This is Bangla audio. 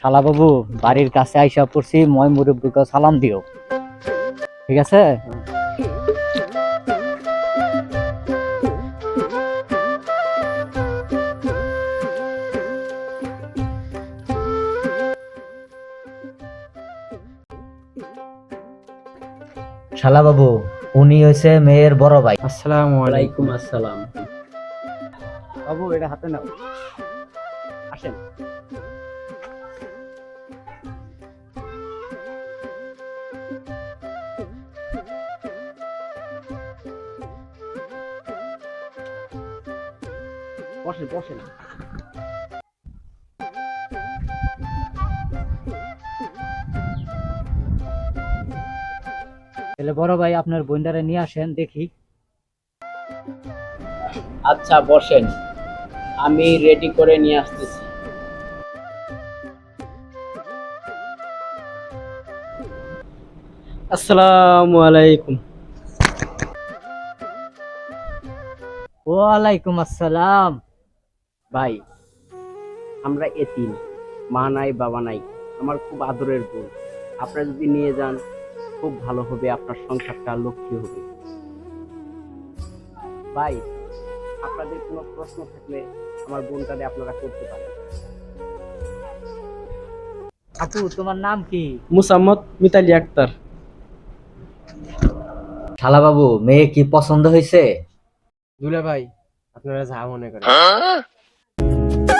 শালা বাবু বাড়ির কাছে আইসা পড়ছি মই মুরব্বীকে সালাম দিও। ঠিক আছে? শালা বাবু উনি হয়েছে মেয়ের বড় ভাই। আসসালামু আলাইকুম। ওয়ালাইকুম আসসালাম। বাবু এটা হাতে নাও। আসেন। বসেন বসেন তাহলে বড় ভাই আপনার বন্ডারে নিয়ে আসেন দেখি। আচ্ছা বসেন। আমি রেডি করে নিয়ে আসতেছি। আসসালামু আলাইকুম। ওয়ালাইকুম আসসালাম। ভাই আমরা এতিম মা নাই বাবা নাই আমার খুব আদরের বোন। আপনারা যদি নিয়ে যান খুব ভালো হবে আপনার সংসারটা লক্ষ্মী হবে। ভাই আপনাদের কোনো প্রশ্ন থাকলে আমার বোনটারে আপনারা করতে পারেন। আপু তোমার নাম কি? মুসাম্মদ মিতালি আক্তার। শালা বাবু মেয়ে কি পছন্দ হয়েছে দুলা ভাই আপনারা যা মনে করেন। Bye.